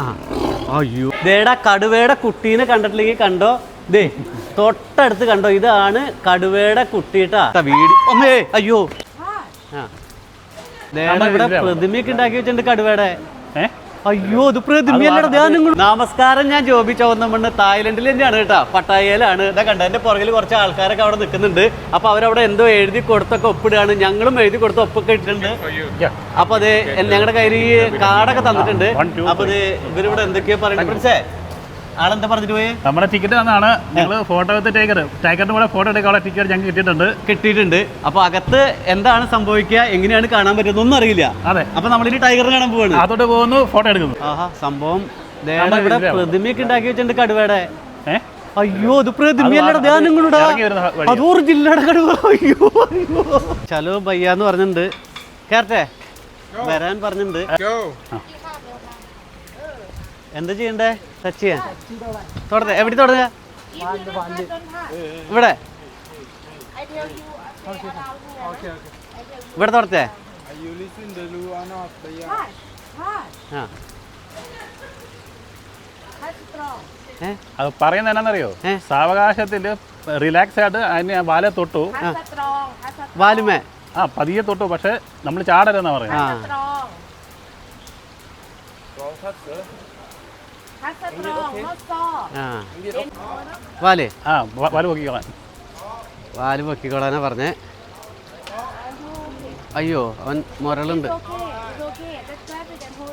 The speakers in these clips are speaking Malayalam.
ആ അയ്യോ. ദേടാ കടുവയുടെ കുട്ടീനെ കണ്ടിട്ടില്ലെങ്കിൽ കണ്ടോ? ദേ തൊട്ടടുത്ത് കണ്ടോ? ഇതാണ് കടുവയുടെ കുട്ടിട്ടാ. വീട്. ഒന്നേ അയ്യോ. ആ. ദേടാ ഇവിടെ പ്രതിമയൊക്കെ ഉണ്ടാക്കി വെച്ചിട്ടുണ്ട് കടുവയുടെ. ഏ? അയ്യോ അത് പ്രതിമയല്ലടാ ഞാൻ നിങ്ങൾ നമസ്കാരം ഞാൻ ജോബി ചുവന്നമണ്ണ് തായ്ലൻഡിൽ തന്നെയാണ് കേട്ടോ. പട്ടായയിലാണ്. ഇതാ കണ്ട എന്റെ പുറകിൽ കുറച്ച് ആൾക്കാരൊക്കെ അവിടെ നിൽക്കുന്നുണ്ട്. അപ്പൊ അവരവിടെ എന്തോ എഴുതി കൊടുത്തൊക്കെ ഒപ്പിടുകയാണ്. ഞങ്ങളും എഴുതി കൊടുത്ത് ഒപ്പൊക്കെ ഇട്ടിട്ടുണ്ട്. അപ്പോൾ അപ്പൊ അത് ഞങ്ങളുടെ കയ്യിൽ ഈ കാർഡൊക്കെ തന്നിട്ടുണ്ട്. അപ്പോൾ ഇത് ഇവരിവിടെ എന്തൊക്കെയോ പറയുന്നത് ആളെന്താ പറഞ്ഞിട്ട് പോയി? നമ്മുടെ ടിക്കറ്റ് തന്നാണ്. ഞങ്ങൾ ഫോട്ടോ എടുത്ത് ടൈഗർ ടൈഗറിന്റെ കൂടെ ഫോട്ടോ എടുക്കാനുള്ള ടിക്കറ്റ് ഞങ്ങൾക്ക് കിട്ടിയിട്ടുണ്ട്. കിട്ടിയിട്ടുണ്ട്. അപ്പൊ അകത്ത് എന്താണ് സംഭവിക്കുക? എങ്ങനെയാണ് കാണാൻ പറ്റുന്നത്? ഒന്നും അറിയില്ല. അതെ. അപ്പൊ നമ്മളിനി ടൈഗർ കാണാൻ പോവാണ്. അതോട്ട് പോകുന്നു ഫോട്ടോ എടുക്കുന്നു. ആഹാ സംഭവം. ഇവിടെ. പ്രതിമയൊക്കെ ഉണ്ടാക്കി വെച്ചിട്ടുണ്ട് കടുവയുടെ. അയ്യോ അത് പ്രതിമയല്ലട ധ്യാനങ്ങളുടെ ഇറങ്ങി വരുന്ന വഴിയാ. അത് ഒറിജിനലാണ് കടുവ. അയ്യോ അയ്യോ. ചലോ ബയ്യാന്ന് പറഞ്ഞിട്ടുണ്ട്. കേരട്ടെ വരാൻ പറഞ്ഞിട്ടുണ്ട്. എന്താ ചെയ്യണ്ടേ? ടച്ച് ചെയ്യാൻ തുടങ്ങ എവിടെ തുടങ്ങ ഇവിടെ. ഇവിടെ തുടത്തേ. അത് പറയുന്നത് എന്നാന്നറിയോ? സാവകാശത്തിന്റെ റിലാക്സ് ആയിട്ട് അതിന് വാലെ തൊട്ടു. വാലുമേ. ആ പതിയെ തൊട്ടു. പക്ഷെ നമ്മൾ ചാടരുതെന്നാ ആ പറയുന്നത് ആ വാൽ ആ വാൽ പൊക്കിക്കളാൻ. വാൽ പൊക്കിക്കോളാനാ പറഞ്ഞേ. അയ്യോ അവൻ മുരളുണ്ട്.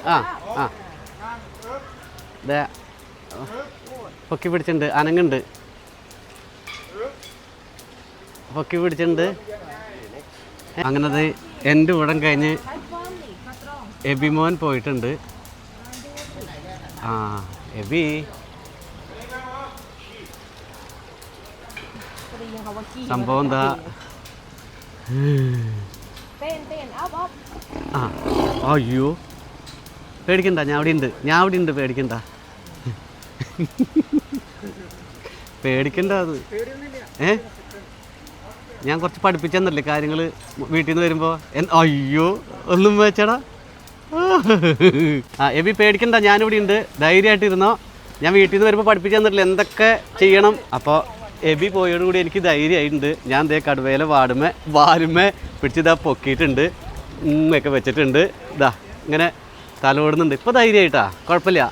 ആ ആ. ദേ പൊക്കി പിടിച്ചിട്ടുണ്ട് അനങ്ങുണ്ട്. പൊക്കി പിടിച്ചിട്ടുണ്ട്. അങ്ങനത് എന്റെ ഉടൻ കഴിഞ്ഞ് എബിമോൻ പോയിട്ടുണ്ട്. ആ. എബി സംഭവം എന്താ ആ അയ്യോ പേടിക്കണ്ട ഞാൻ അവിടെ ഉണ്ട് ഞാൻ അവിടെ ഉണ്ട് പേടിക്കണ്ട പേടിക്കണ്ട. അത് ഏ? ഞാൻ കുറച്ച് പഠിപ്പിച്ചെന്നല്ലേ കാര്യങ്ങൾ വീട്ടിൽ നിന്ന് വരുമ്പോൾ അയ്യോ ഒന്നും വെച്ചടാ. ആ എബി പേടിക്കണ്ട ഞാനിവിടെ ഉണ്ട്. ധൈര്യമായിട്ട് ഇരുന്നോ ഞാൻ വീട്ടിൽ നിന്ന് വരുമ്പോൾ പഠിപ്പിച്ചു തന്നിട്ടില്ല. എന്തൊക്കെ ചെയ്യണം? അപ്പോൾ എബി പോയോടുകൂടി എനിക്ക് ധൈര്യമായിട്ടുണ്ട്. ഞാൻ ദേ കടുവേല വാടുമേ വാലുമേ പിടിച്ചിതാ പൊക്കിയിട്ടുണ്ട്. ഒക്കെ വെച്ചിട്ടുണ്ട്. ഇതാ ഇങ്ങനെ തലോടുന്നുണ്ട്. ഇപ്പോൾ ധൈര്യമായിട്ടാ? കുഴപ്പമില്ല.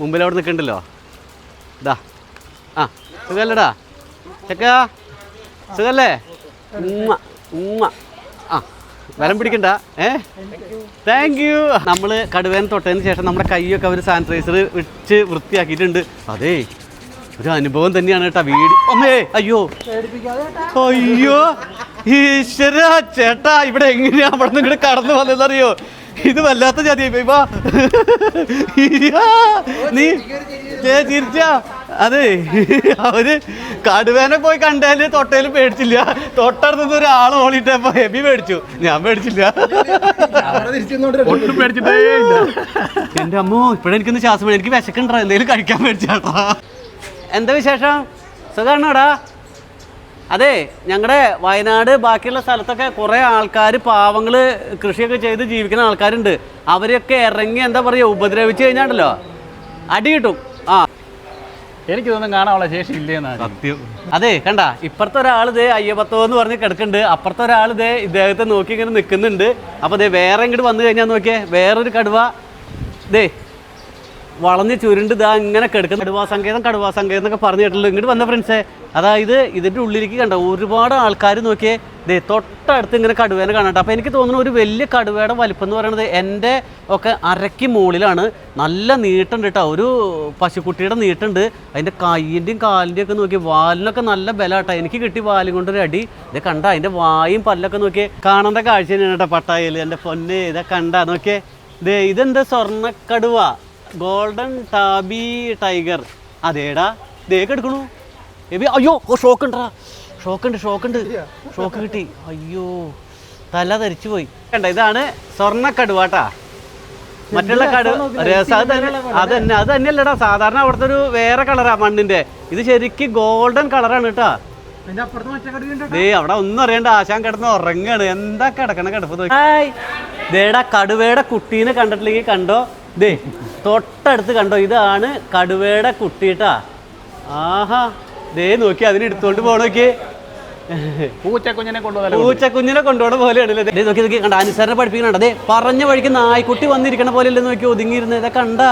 മുമ്പിൽ അവിടെ നിൽക്കണ്ടല്ലോ? ഇതാ ആ സുഖമല്ലടാ? ചെക്കാ സുഖല്ലേ ഉമ്മ ഉമ്മ. വലം പിടിക്കണ്ട ഏ? താങ്ക് യു നമ്മൾ കടുവേൻ തൊട്ടതിന് ശേഷം നമ്മുടെ കൈയൊക്കെ അവർ സാനിറ്റൈസർ വെച്ച് വൃത്തിയാക്കിയിട്ടുണ്ട്. അതേ ഒരു അനുഭവം തന്നെയാണ് കേട്ടോ വീട്. അമ്മേ അയ്യോ. അയ്യോ ഈശ്വര ചേട്ടാ ഇവിടെ എങ്ങനെയാ അവിടെ നിന്ന് ഇങ്ങോട്ട് കടന്നു വന്നതെന്നറിയോ? ഇത് വല്ലാത്ത ജാതി നീ ചിരിച്ചാ. അതെ അവർ കടുവേനെ പോയി കണ്ടാൽ തൊട്ടയിൽ പേടിച്ചില്ല. തൊട്ടടുത്ത് ഒരാൾ ഓളിട്ടപ്പോ ഹെബി പേടിച്ചു. ഞാൻ പേടിച്ചില്ല. പേടിച്ചിട്ടേ എന്റെ അമ്മോ ഇപ്പഴെനിക്കൊന്ന് ശ്വാസം വേണം എനിക്ക് വിശക്കണ്ട? എന്തെങ്കിലും കഴിക്കാൻ മേടിച്ചാട്ടാ എന്താ വിശേഷം? സുഖാണോടാ? അതെ ഞങ്ങളുടെ വയനാട് ബാക്കിയുള്ള സ്ഥലത്തൊക്കെ കുറേ ആൾക്കാർ പാവങ്ങൾ കൃഷിയൊക്കെ ചെയ്ത് ജീവിക്കുന്ന ആൾക്കാരുണ്ട്. അവരെയൊക്കെ ഇറങ്ങി എന്താ പറയുക ഉപദ്രവിച്ചു കഴിഞ്ഞാണ്ടല്ലോ? അടി കിട്ടും. എനിക്കിതൊന്നും കാണാനുള്ള ശേഷി ഇല്ലെന്നാണ് സത്യം. അതെ കണ്ട ഇപ്പുറത്തെ ഒരാൾ ഇതേ അയ്യപ്പത്തോ എന്ന് പറഞ്ഞ് കിടക്കുന്നുണ്ട്. അപ്പുറത്തെ ഒരാൾ ഇതേ ഇദ്ദേഹത്തെ നോക്കി ഇങ്ങനെ നിൽക്കുന്നുണ്ട്. അപ്പോൾ ഇതേ വേറെ ഇങ്ങോട്ട് വന്നു കഴിഞ്ഞാൽ നോക്കിയേ വേറൊരു കടുവ. ദേ വളഞ്ഞ് ചുരുണ്ട് ഇതാ ഇങ്ങനെ കിടക്കുന്ന കടുവാ സങ്കേതം കടുവാ സങ്കേതം എന്നൊക്കെ പറഞ്ഞു കേട്ടല്ലോ ഇങ്ങോട്ട് വന്ന ഫ്രണ്ട്സേ അതായത് ഇതിന്റെ ഉള്ളിലേക്ക് കണ്ട ഒരുപാട് ആൾക്കാർ നോക്കിയേ ദേ തൊട്ടടുത്ത് ഇങ്ങനെ കടുവേനെ കാണട്ടെ. അപ്പോൾ എനിക്ക് തോന്നുന്നു ഒരു വലിയ കടുവയുടെ വലിപ്പം എന്ന് പറയുന്നത് എന്റെ ഒക്കെ അരയ്ക്ക് മുകളിലാണ്. നല്ല നീട്ടുണ്ട് കേട്ടോ ഒരു പശുക്കുട്ടിയുടെ നീട്ടുണ്ട്. അതിന്റെ കൈയിന്റെയും കാലിന്റെയും ഒക്കെ നോക്കി വാലിനൊക്കെ നല്ല ബലാട്ടോ എനിക്ക് കിട്ടി വാലും കൊണ്ടൊരു അടി. ഇത് കണ്ട അതിന്റെ വായും പല്ലൊക്കെ നോക്കിയേ. കാണേണ്ട കാഴ്ച തന്നെയാണ് കേട്ടോ പട്ടായയിൽ എന്റെ പൊന്നേ ഇതൊക്കെ കണ്ട നോക്കിയേ. ദേ ഇതെന്താ സ്വർണക്കടുവ? Golden Tabby tiger. അതേടാ ദേക്ക് എടുക്കണു. എബി അയ്യോ ഓ ഷോക്ക് ഉണ്ടാ ഷോക്ക് ഉണ്ട് ഷോക്ക് ഉണ്ട് ഷോക്ക് കിട്ടി. അയ്യോ തല ധരിച്ചു പോയി. കണ്ട ഇതാണ് സ്വർണ കടുവാട്ടാ. മറ്റുള്ള കടുവ രസം അത് തന്നെ അത് തന്നെ അത് തന്നെയല്ലടാ സാധാരണ അവിടുത്തെ ഒരു വേറെ കളറാ മണ്ണിന്റെ. ഇത് ശരിക്കും ഗോൾഡൻ കളറാണ് കേട്ടാ. ദേ അവിടെ ഒന്നും അറിയണ്ട. ആശാൻ കിടന്ന് ഉറങ്ങാണ്. എന്താ കിടക്കണ കിടപ്പ് ദേടാ കടുവയുടെ കുട്ടീനെ കണ്ടിട്ടില്ലെങ്കിൽ കണ്ടോ? ദേ തൊട്ടടുത്ത് കണ്ടോ? ഇതാണ് കടുവയുടെ കുട്ടിട്ടാ. ആഹാ. ദേ നോക്കി അതിനെ എടുത്തോണ്ട് പോണോക്കി പൂച്ച കുഞ്ഞിനെ കൊണ്ടുവന്നാലും പൂച്ചക്കുഞ്ഞിനെ കൊണ്ടുപോകണ പോലെയാണല്ലേ ദേ. നോക്കി നോക്കി കണ്ട? അനുസരണ പഠിപ്പിക്കണ ദേ പറഞ്ഞ വഴിക്ക് നായ്ക്കുട്ടി വന്നിരിക്കണ പോലെയല്ലേ നോക്കി ഒതുങ്ങിയിരുന്നത് ഇതൊക്കെ കണ്ടാ.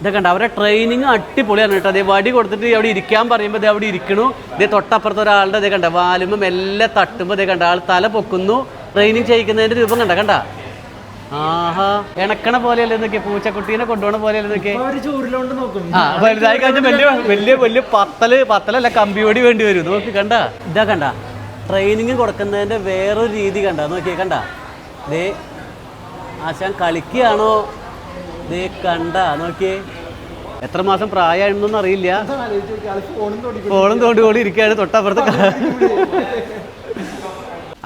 ഇതൊക്കെ കണ്ട. അവരുടെ ട്രെയിനിങ് അടിപൊളിയാണ് കേട്ടോ. അതേ വടി കൊടുത്തിട്ട് അവിടെ ഇരിക്കാൻ പറയുമ്പോൾ അവിടെ ഇരിക്കണു. ഇതേ തൊട്ടപ്പുറത്ത് ഒരാളുടെ ദേ കണ്ട. വാലുമ്പം എല്ലാം തട്ടുമ്പോൾ ദേ കണ്ട. ആൾ തല പൊക്കുന്നു. ട്രെയിനിങ് ചെയ്യിക്കുന്നതിന്റെ രൂപം കണ്ട. കണ്ട? ആഹാ ഇണക്കണ പോലെയല്ലേ നോക്കി പൂച്ചക്കുട്ടീനെ കൊണ്ടുപോണ പോലെയല്ലേ നോക്കി ചൂരിലോണ്ട് നോക്കും. ആ വലുതായി കഴിഞ്ഞാൽ വലിയ വലിയ വലിയ പത്തൽ പത്തലല്ല കമ്പിയോടി വേണ്ടി വരും. നോക്കി കണ്ട? ഇതാ കണ്ട. ട്രെയിനിങ് കൊടുക്കുന്നതിന്റെ വേറൊരു രീതി കണ്ട. നോക്കിയേ കണ്ട? ദേ ആശാൻ കളിക്കുകയാണോ? ദേ കണ്ട. നോക്കിയേ. എത്ര മാസം പ്രായമായിരുന്നൊന്നും അറിയില്ല. ഫോണും തോണ്ടി കൂടി ഇരിക്കുകയാണ് തൊട്ടപ്പുറത്ത്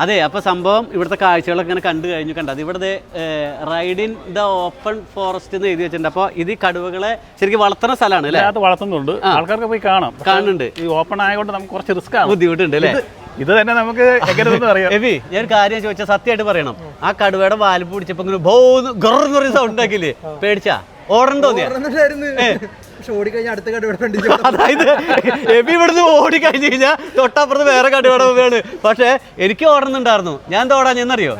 അതെ അപ്പൊ സംഭവം ഇവിടുത്തെ കാഴ്ചകളൊക്കെ ഇങ്ങനെ കണ്ടു കഴിഞ്ഞു കണ്ടത് ഇവിടുത്തെ ride in the open forest എന്ന് എഴുതി വെച്ചിട്ടുണ്ട്. അപ്പോൾ ഇത് കടുവകളെ ശരിക്കും വളർത്തുന്ന സ്ഥലമാണ് അല്ലേ? അത് വളർത്തുന്നുണ്ട്. ആൾക്കാർക്ക് പോയി കാണാം. കാണുന്നുണ്ട്. ഈ ഓപ്പൺ ആയതുകൊണ്ട് നമുക്ക് കുറച്ച് റിസ്ക് ആണ്. ബുദ്ധിമുട്ടുണ്ട് അല്ലേ? ഇത് തന്നെ നമുക്ക് എങ്ങനെയൊന്നും അറിയാം. എബി ഞാൻ ഒരു കാര്യം ചോദിച്ചാൽ സത്യമായിട്ട് പറയണം. ആ കടുവയുടെ വാൽ പിടിച്ചപ്പോ ഇങ്ങനെ ബോന്ന് ഗർന്ന് പറയുന്ന സൗണ്ട് ഉണ്ടാക്കില്ലേ പേടിച്ചാ? ഓടണം അതായത് എബി ഇവിടുന്ന് ഓടി കഴിഞ്ഞു കഴിഞ്ഞാൽ തൊട്ടപ്പുറത്ത് വേറെ കടുവട പോവുകയാണ് പക്ഷെ എനിക്ക് ഓടണമെന്നുണ്ടായിരുന്നു ഞാൻ തോടാ എന്നറിയോ?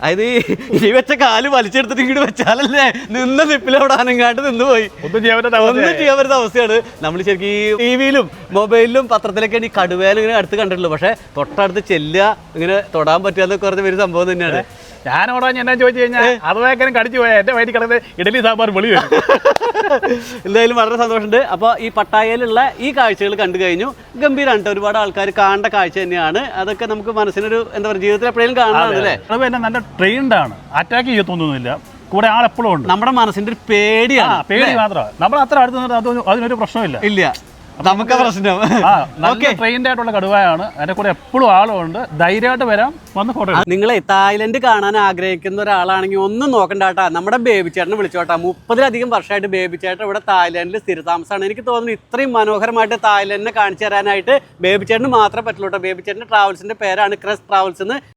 അതായത് ഈ- വെച്ച കാൽ വലിച്ചെടുത്തിട്ട് ഇങ്ങോട്ട് വെച്ചാലല്ലേ നിന്ന നിപ്പിലവിടാനെങ്ങാണ്ട് നിന്ന് പോയി ഒന്നും ചെയ്യാൻ പറ്റാത്ത ഒന്നും ചെയ്യാൻ പറ്റുന്ന അവസ്ഥയാണ്. നമ്മൾ ശരിക്കും ഈ ടി വിയിലും മൊബൈലിലും പത്രത്തിലൊക്കെ ഈ കടുവേല ഇങ്ങനെ അടുത്ത് കണ്ടിട്ടുള്ളൂ. പക്ഷെ തൊട്ടടുത്ത് ചെല്ലുക ഇങ്ങനെ തൊടാൻ പറ്റുക എന്നൊക്കെ പറഞ്ഞ ഒരു സംഭവം തന്നെയാണ്. ഞാൻ ഓടാൻ എന്നാ ചോദിച്ചു കഴിഞ്ഞാൽ അതുവേക്കനും കടിച്ചു പോയാൽ എന്റെ വയറ്റിൽ കിടന്ന് ഇഡലി സാമ്പാർ വെളി വരും. എന്തായാലും വളരെ സന്തോഷമുണ്ട്. അപ്പോൾ ഈ പട്ടായയിലുള്ള ഈ കാഴ്ചകൾ കണ്ടു കഴിഞ്ഞു. ഗംഭീരമാണ് ഒരുപാട് ആൾക്കാർ കാണേണ്ട കാഴ്ച തന്നെയാണ്. അതൊക്കെ നമുക്ക് മനസ്സിനൊരു എന്താ പറയുക ജീവിതത്തിൽ എപ്പോഴും എന്നെ നല്ല ട്രെയിൻഡ് ആണ്. അറ്റാക്ക് ചെയ്യത്തൊന്നുമില്ല കൂടെ ആളെപ്പോഴും ഉണ്ട്. നമ്മുടെ മനസ്സിന്റെ ഒരു പേടിയാണ്. പേടി മാത്രമാണ്. നമ്മൾ അത്ര അടുത്ത് അതിനൊരു പ്രശ്നമില്ല. ഇല്ല. നമുക്ക് പ്രശ്നം. ആ നല്ല ട്രെയിൻഡ് ആയിട്ടുള്ള കടുവയാണ്. അതിന്റെ കൂടെ എപ്പോഴും ആളും ഉണ്ട് ധൈര്യമായിട്ട് വരാം. വന്ന് ഫോട്ടോ നിങ്ങൾ നിങ്ങളെ തായ്ലൻഡ് കാണാൻ ആഗ്രഹിക്കുന്ന ഒരാളാണെങ്കിൽ ഒന്നും നോക്കണ്ട കേട്ടാ നമ്മുടെ ബേബി ചേട്ടനെ വിളിച്ചോട്ടാ. മുപ്പതിലധികം വർഷമായിട്ട് ബേബി ചേട്ടൻ ഇവിടെ തായ്ലൻഡിൽ സ്ഥിരതാമസമാണ് എനിക്ക് തോന്നുന്നു ഇത്രയും മനോഹരമായിട്ട് തായ്ലൻഡിനെ കാണിച്ചു തരാനായിട്ട് ബേബി ചേട്ടന് മാത്രമേ പറ്റുള്ളൂ കേട്ടോ ബേബി ചേട്ടന്റെ ട്രാവൽസിന്റെ പേരാണ് ക്രസ് ട്രാവൽസ് എന്ന്.